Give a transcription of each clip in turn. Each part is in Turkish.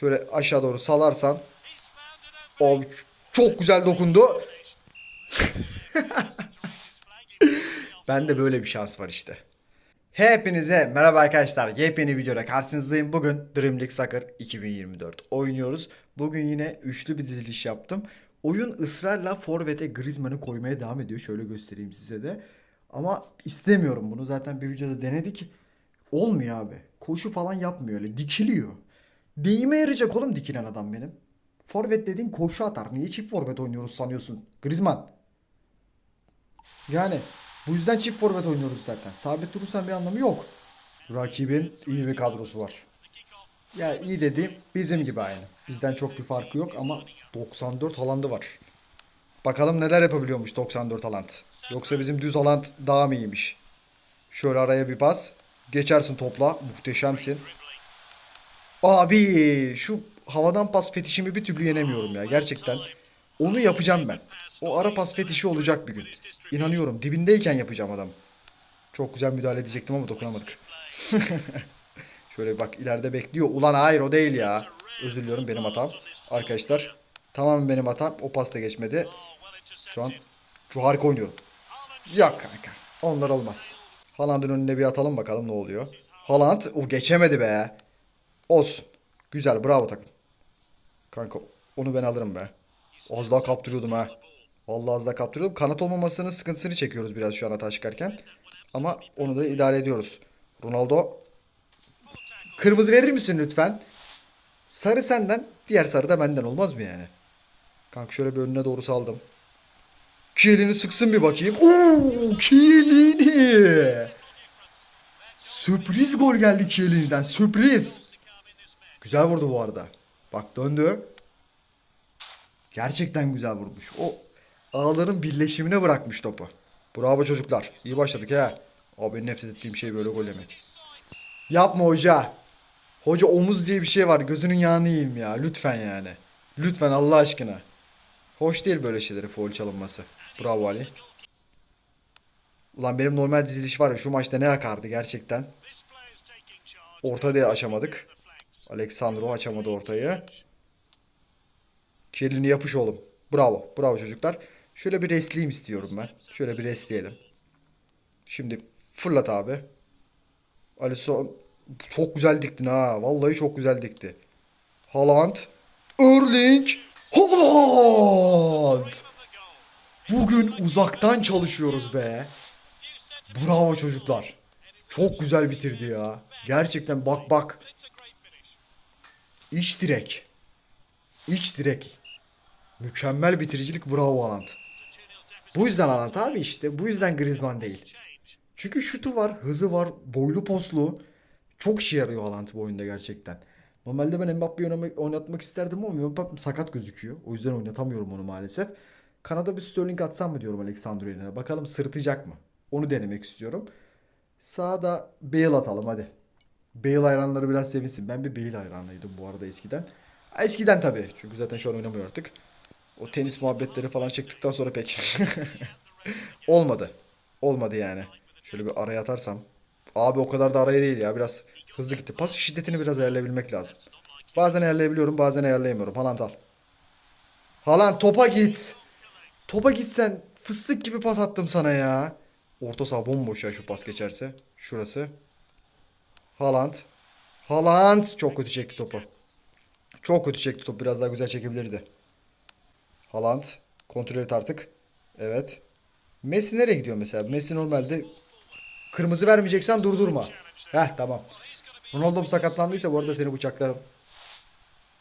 Şöyle aşağı doğru salarsan. Abi çok güzel dokundu. ben de böyle bir şans var işte. Hepinize merhaba arkadaşlar. Yepyeni videoda karşınızdayım. Bugün Dream League Soccer 2024 oynuyoruz. Bugün yine üçlü bir diziliş yaptım. Oyun ısrarla forvete Griezmann'ı koymaya devam ediyor. Şöyle göstereyim size de. Ama istemiyorum bunu. Zaten bir videoda denedik. Olmuyor abi. Koşu falan yapmıyor öyle. Dikiliyor. Deyime yarayacak oğlum dikilen adam benim. Forvet dediğin koşu atar. Niye çift forvet oynuyoruz sanıyorsun? Griezmann. Yani bu yüzden çift forvet oynuyoruz zaten. Sabit durursan bir anlamı yok. Rakibin iyi bir kadrosu var. Ya iyi dediğim bizim gibi aynı. Bizden çok bir farkı yok ama 94 Haaland'ı var. Bakalım neler yapabiliyormuş 94 Haaland. Yoksa bizim düz Haaland daha mı iyiymiş? Şöyle araya bir pas. Geçersin topla. Muhteşemsin. Abi şu havadan pas fetişimi bir türlü yenemiyorum ya gerçekten. Onu yapacağım ben. O ara pas fetişi olacak bir gün. İnanıyorum dibindeyken yapacağım adam. Çok güzel müdahale edecektim ama dokunamadık. Şöyle bak ileride bekliyor. Ulan hayır o değil ya. Özür diliyorum benim hatam. Arkadaşlar tamamen benim hatam. O pas da geçmedi. Şu an şu harika oynuyorum. Yok kanka. Onlar olmaz. Haaland'ın önüne bir atalım bakalım ne oluyor. Haaland o geçemedi be. Olsun. Güzel bravo takım. Kanka onu ben alırım be. Az daha kaptırıyordum ha. Vallahi az daha kaptırıyordum. Kanat olmamasının sıkıntısını çekiyoruz biraz şu an hata çıkarken. Ama onu da idare ediyoruz. Ronaldo. Kırmızı verir misin lütfen? Sarı senden, diğer sarı da benden olmaz mı yani? Kanka şöyle bir önüne doğru saldım. Kielini sıksın bir bakayım. Oo, Kielini. Sürpriz gol geldi Kielini'den. Sürpriz. Güzel vurdu bu arada. Bak döndü. Gerçekten güzel vurmuş. O ağların birleşimine bırakmış topu. Bravo çocuklar. İyi başladık ha. Abi nefret ettiğim şey böyle gol yemek. Yapma hoca. Hoca omuz diye bir şey var. Gözünün yağını yiyeyim ya. Lütfen yani. Lütfen Allah aşkına. Hoş değil böyle şeyleri foul çalınması. Bravo Ali. Ulan benim normal diziliş var ya şu maçta ne akardı gerçekten. Orta da aşamadık. Alexandro açamadı ortayı. Kelini yapış oğlum. Bravo. Bravo çocuklar. Şöyle bir restleyeyim istiyorum ben. Şöyle bir restleyelim. Şimdi fırlat abi. Alisson çok güzel diktin ha. Vallahi çok güzel dikti. Haaland. Erling. Haaland. Bugün uzaktan çalışıyoruz be. Bravo çocuklar. Çok güzel bitirdi ya. Gerçekten bak bak. İç direk. İç direk. Mükemmel bitiricilik bravo Haaland. Bu yüzden Haaland abi işte. Bu yüzden Griezmann değil. Çünkü şutu var, hızı var, boylu poslu. Çok işe yarıyor Haaland bu oyunda gerçekten. Normalde ben Mbappe'yi oynatmak isterdim ama Mbappe sakat gözüküyor. O yüzden oynatamıyorum onu maalesef. Kanada bir Sterling atsam mı diyorum Alexandro yerine. Bakalım sırıtacak mı? Onu denemek istiyorum. Sağda Bale atalım hadi. Bale hayranları biraz sevinsin. Ben bir Bale hayranıydım bu arada eskiden. Eskiden tabii. Çünkü zaten şu an oynamıyor artık. O tenis muhabbetleri falan çıktıktan sonra pek. Olmadı. Olmadı yani. Şöyle bir araya atarsam. Abi o kadar da araya değil ya. Biraz hızlı gitti. Pas şiddetini biraz ayarlayabilmek lazım. Bazen ayarlayabiliyorum bazen ayarlayamıyorum. Haaland al. Haaland topa git. Topa gitsen fıstık gibi pas attım sana ya. Orta saha bomboş ya şu pas geçerse. Şurası. Haaland. Haaland çok kötü çekti topu. Çok kötü çekti topu. Biraz daha güzel çekebilirdi. Haaland. Kontrol et artık. Evet. Messi nereye gidiyor mesela? Messi normalde kırmızı vermeyeceksen durdurma. Heh tamam. Ronaldo'm sakatlandıysa bu arada seni bıçaklarım.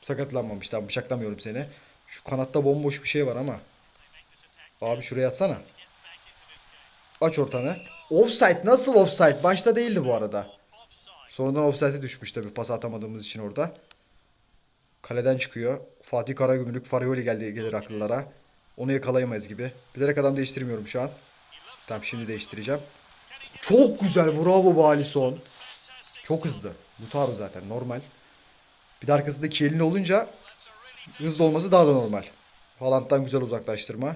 Sakatlanmamış tamam bıçaklamıyorum seni. Şu kanatta bomboş bir şey var ama. Abi şuraya atsana. Aç ortanı. Offside nasıl offside? Başta değildi bu arada. Sonradan offside'e düşmüş tabi pas atamadığımız için orada. Kaleden çıkıyor. Fatih Karagümrük, Farioli geldi gelir akıllara. Onu yakalayamayız gibi. Bilerek adam değiştirmiyorum şu an. Tamam şimdi değiştireceğim. Çok güzel bravo bu Alisson. Çok hızlı. Lutaro zaten normal. Bir de arkasında Kielini olunca hızlı olması daha da normal. Haaland'dan güzel uzaklaştırma.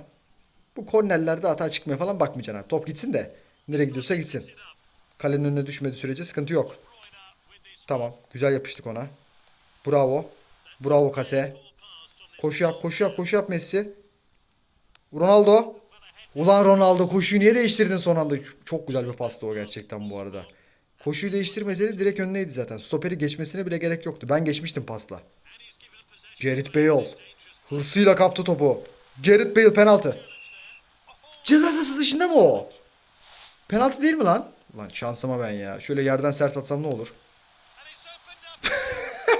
Bu kornerlerde hata çıkmaya falan bakmayacaksın abi. Top gitsin de nereye gidiyorsa gitsin. Kalenin önüne düşmediği sürece sıkıntı yok. Tamam. Güzel yapıştık ona. Bravo. Bravo Kase. Koşu yap, koşu yap, koşu yap Messi. Ronaldo. Ulan Ronaldo koşuyu niye değiştirdin son anda? Çok güzel bir pastı o gerçekten bu arada. Koşuyu değiştirmeseydi direkt önündeydi zaten. Stoperi geçmesine bile gerek yoktu. Ben geçmiştim pasla. Gareth Bale. Hırsıyla kaptı topu. Gareth Bale penaltı. Ceza dışında mı o? Penaltı değil mi lan? Lan şansıma ben ya. Şöyle yerden sert atsam ne olur?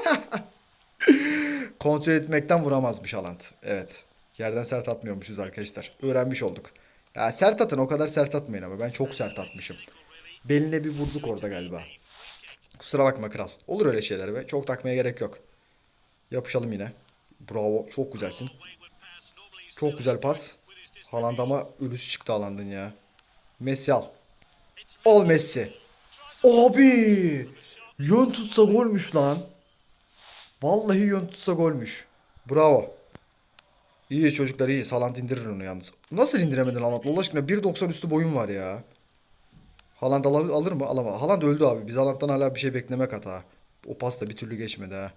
Kontrol etmekten vuramazmış Haaland. Evet. Yerden sert atmıyormuşuz arkadaşlar. Öğrenmiş olduk. Ya sert atın o kadar sert atmayın ama ben çok sert atmışım. Beline bir vurduk orada galiba. Kusura bakma kral. Olur öyle şeyler be. Çok takmaya gerek yok. Yapışalım yine. Bravo. Çok güzelsin. Çok güzel pas. Haaland ama ölüsü çıktı Haaland'ın ya. Messi al. Al Messi. Abi. Yön tutsa golmüş lan. Vallahi yön tutsa golmüş. Bravo. İyi çocuklar iyi. Haaland indirir onu yalnız. Nasıl indiremedin Haaland? Allah aşkına 1.90 üstü boyun var ya. Haaland al- alır mı? Alamaz. Haaland öldü abi. Biz Haaland'dan hala bir şey beklemek hata. O pas da bir türlü geçmedi ha.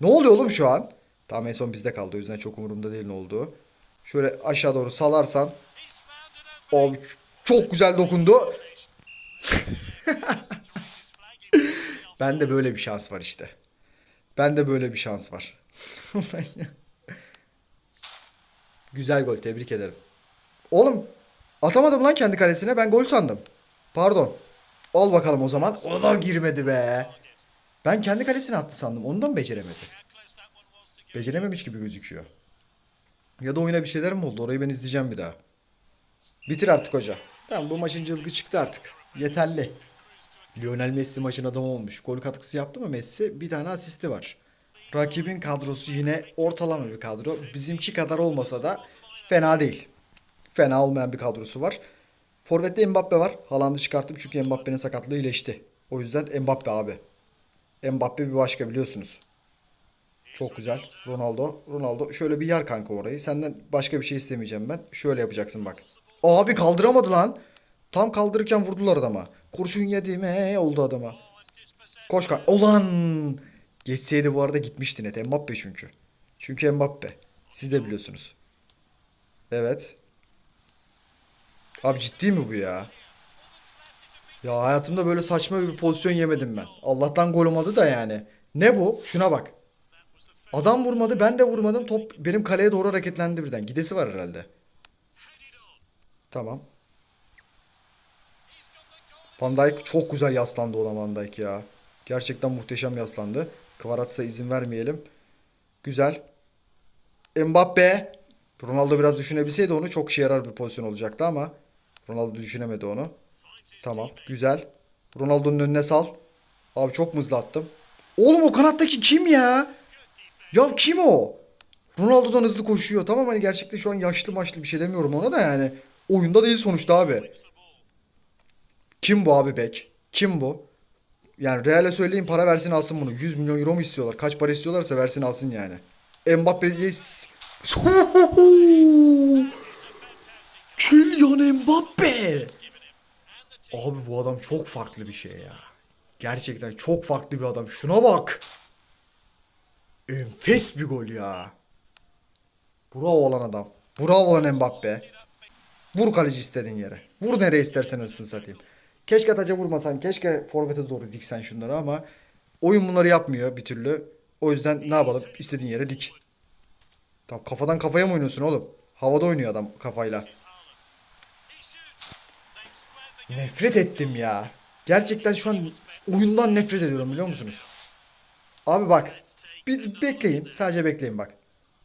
Ne oluyor oğlum şu an? Tamam en son bizde kaldı. O yüzden çok umurumda değil ne olduğu. Şöyle aşağı doğru salarsan. Abi çok güzel dokundu. Bende böyle bir şans var işte. Bende böyle bir şans var. güzel gol tebrik ederim. Oğlum atamadım lan kendi kalesine ben gol sandım. Pardon. Al bakalım o zaman. O da girmedi be. Ben kendi kalesine attı sandım. Ondan beceremedi. Becerememiş gibi gözüküyor. Ya da oyuna bir şeyler mi oldu? Orayı ben izleyeceğim bir daha. Bitir artık hoca. Tamam bu maçın cılgı çıktı artık. Yeterli. Lionel Messi maçın adamı olmuş. Gol katkısı yaptı mı Messi? Bir tane asisti var. Rakibin kadrosu yine ortalama bir kadro. Bizimki kadar olmasa da fena değil. Fena olmayan bir kadrosu var. Forvet'te Mbappe var. Haaland'ı çıkarttım çünkü Mbappe'nin sakatlığı iyileşti. O yüzden Mbappe abi. Mbappe bir başka biliyorsunuz. Çok güzel. Ronaldo. Ronaldo. Şöyle bir yer kanka orayı. Senden başka bir şey istemeyeceğim ben. Şöyle yapacaksın bak. Abi kaldıramadı lan. Tam kaldırırken vurdular adama. Kurşun yedim he oldu adama. Koş kanka. Ulan. Geçseydi bu arada gitmişti net. Mbappe çünkü. Çünkü Mbappe. Siz de biliyorsunuz. Evet. Abi ciddi mi bu ya? Ya hayatımda böyle saçma bir pozisyon yemedim ben. Allah'tan gol olmadı da yani. Ne bu? Şuna bak. Adam vurmadı ben de vurmadım. Top benim kaleye doğru hareketlendi birden. Gidesi var herhalde. Tamam. Van Dijk çok güzel yaslandı ona Van Dijk ya. Gerçekten muhteşem yaslandı. Kvarats'a izin vermeyelim. Güzel. Mbappe. Ronaldo biraz düşünebilseydi onu çok işe yarar bir pozisyon olacaktı ama Ronaldo düşünemedi onu. Tamam. Güzel. Ronaldo'nun önüne sal. Abi çok mızlı attım. Oğlum o kanattaki kim ya? Ya kim o? Ronaldo'dan hızlı koşuyor. Tamam hani gerçekten şu an yaşlı maçlı bir şey demiyorum ona da yani. Oyunda değil sonuçta abi. Kim bu abi bek? Kim bu? Yani Real'e söyleyin para versin alsın bunu. 100 milyon euro mu istiyorlar? Kaç para istiyorlarsa versin alsın yani. Mbappe'ye... Kylian Mbappe! Abi bu adam çok farklı bir şey ya. Gerçekten çok farklı bir adam. Şuna bak. Enfes bir gol ya. Bravo olan adam. Bravo olan Mbappe. Vur kaleci istediğin yere. Vur nereye istersen ısın satayım. Keşke taca vurmasan. Keşke forvete doğru diksen şunları ama oyun bunları yapmıyor bir türlü. O yüzden ne yapalım? İstediğin yere dik. Tamam kafadan kafaya mı oynuyorsun oğlum? Havada oynuyor adam kafayla. Nefret ettim ya. Gerçekten şu an oyundan nefret ediyorum biliyor musunuz? Abi bak. Bir bekleyin. Sadece bekleyin bak.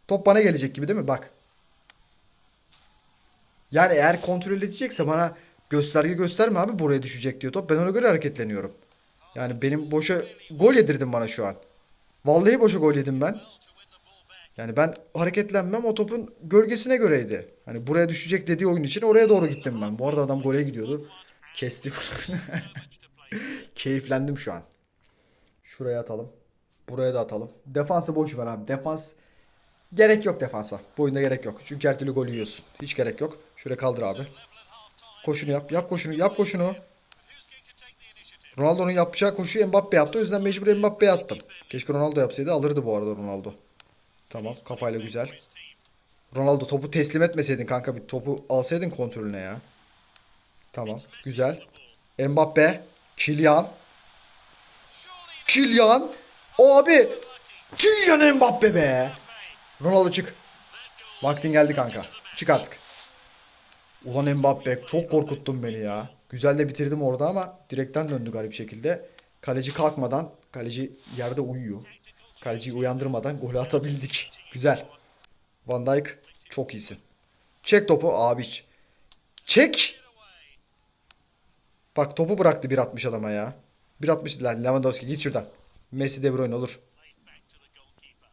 Top bana gelecek gibi değil mi? Bak. Yani eğer kontrol edecekse bana gösterge gösterme abi buraya düşecek diyor top. Ben ona göre hareketleniyorum. Yani benim boşa gol yedirdin bana şu an. Vallahi boşa gol yedim ben. Yani ben hareketlenmem o topun gölgesine göreydi. Hani buraya düşecek dediği oyun için oraya doğru gittim ben. Bu arada adam gole gidiyordu. Kestik. Keyiflendim şu an. Şuraya atalım. Buraya da atalım. Defansı boş ver abi. Defans gerek yok defansa. Bu oyunda gerek yok. Çünkü her türlü gol yiyorsun. Hiç gerek yok. Şuraya kaldır abi. Koşunu yap. Yap koşunu. Yap koşunu. Ronaldo'nun yapacağı koşuyu Mbappe yaptı. O yüzden mecbur Mbappe'ye attım. Keşke Ronaldo yapsaydı alırdı bu arada Ronaldo. Tamam kafayla güzel. Ronaldo topu teslim etmeseydin kanka bir topu alsaydın kontrolüne ya. Tamam güzel. Mbappe. Kylian. Kylian. Abi. Kylian Mbappe be. Ronaldo çık. Vaktin geldi kanka. Çık artık. Ulan Mbappe çok korkuttun beni ya. Güzel de bitirdim orada ama direkten döndü garip şekilde. Kaleci kalkmadan, kaleci yerde uyuyor. Kaleciyi uyandırmadan golü atabildik. Güzel. Van Dijk çok iyisin. Çek topu abi. Çek. Bak topu bıraktı 1.60 adama ya. 1.60 lan Lewandowski git şuradan. Messi De Bruyne olur.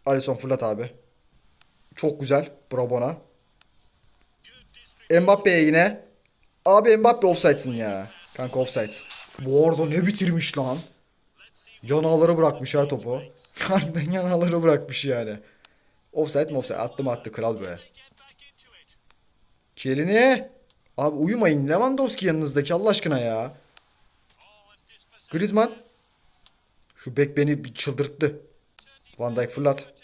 Alisson fırlat abi. Çok güzel. Bravo ona. Mbappe'ye yine. Abi Mbappe offside'sin ya. Kanka offside. Bu arada ne bitirmiş lan. Yanağları bırakmış ha topu. Harbiden yanağları bırakmış yani. Offside mi offside? Attı mı attı kral be. Kelini. Abi uyumayın. Lewandowski yanınızdaki Allah aşkına ya. Griezmann. Şu bek beni bir çıldırttı. Van Dijk fırlat.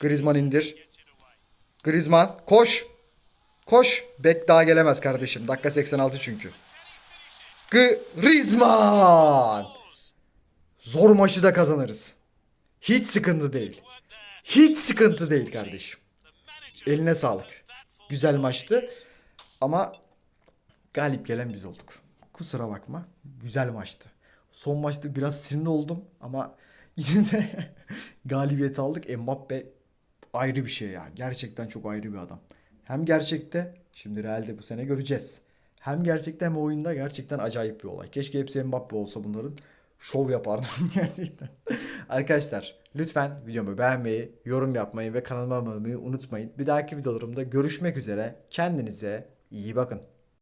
Griezmann indir. Griezmann koş. Koş. Bek daha gelemez kardeşim. Dakika 86 çünkü. Griezmann. Zor maçı da kazanırız. Hiç sıkıntı değil. Hiç sıkıntı değil kardeşim. Eline sağlık. Güzel maçtı. Ama galip gelen biz olduk. Kusura bakma. Güzel maçtı. Son maçta biraz sinirli oldum ama yine de galibiyet aldık. Mbappe ayrı bir şey ya. Gerçekten çok ayrı bir adam. Hem gerçekte şimdi Real'de bu sene göreceğiz. Hem gerçekte hem oyunda gerçekten acayip bir olay. Keşke hepsi Mbappe olsa bunların. Şov yapardım gerçekten. Arkadaşlar lütfen videomu beğenmeyi, yorum yapmayı ve kanalıma abone olmayı unutmayın. Bir dahaki videolarımda görüşmek üzere. Kendinize iyi bakın.